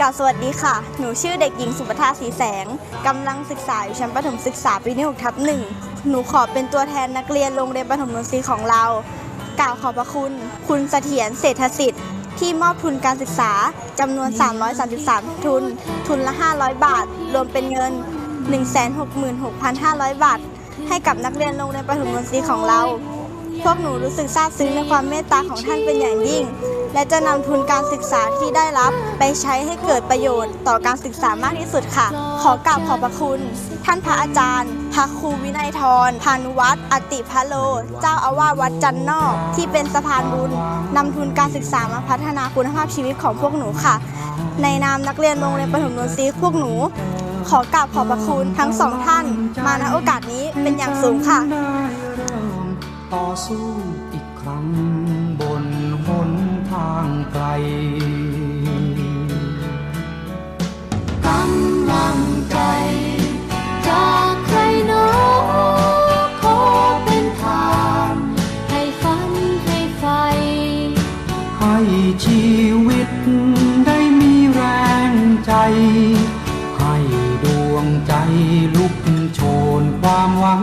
กล่าวสวัสดีค่ะ หนูชื่อเด็กหญิงสุปทาสีแสง กำลังศึกษาอยู่ชั้นประถมศึกษาปีที่6ทับหนึ่ง หนูขอเป็นตัวแทนนักเรียนโรงเรียนประถมดนตรีของเรา กล่าวขอบพระคุณ คุณเสถียรเศรษฐสิทธิ์ ที่มอบทุนการศึกษาจำนวน 333 ทุน ทุนละ 500 บาท รวมเป็นเงิน 166,500 บาท ให้กับนักเรียนโรงเรียนประถมดนตรีของเรา พวกหนูรู้สึกซาบซึ้งในความเมตตาของท่านเป็นอย่างยิ่ง และจะนำทุนการศึกษาที่ได้รับไปใช้ให้เกิดประโยชน์ต่อการศึกษามากที่สุดค่ะ ขอกราบขอบพระคุณ ท่านพระอาจารย์ พระครูวินัยทรพานุวัตรอติพะโล เจ้าอาวาสวัดจันนอก ที่เป็นสะพานบุญนำทุนการศึกษามาพัฒนาคุณภาพชีวิตของพวกหนูค่ะ ในนามนักเรียนโรงเรียนประถมดนตรีพวกหนูขอกราบขอบพระคุณทั้งสองท่าน มาณโอกาสนี้เป็นอย่างสูงค่ะ ต่อสู้อีกครั้งบนหนทางไกลกำลังใจจากใครหนอขอเป็นทางให้ฝันให้ไฟ ให้ชีวิตได้มีแรงใจ ให้ดวงใจลุกโชนความหวัง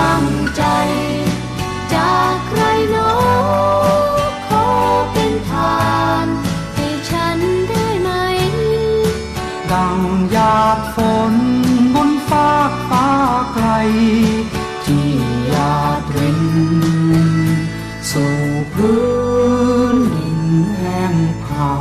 ลังใจ จากใครหนอขอเป็นทานให้ฉันได้ไหม ดังหยาดฝนบนฟากฟ้าไกล ที่หยาดรินสู่พื้นดินแห้งผา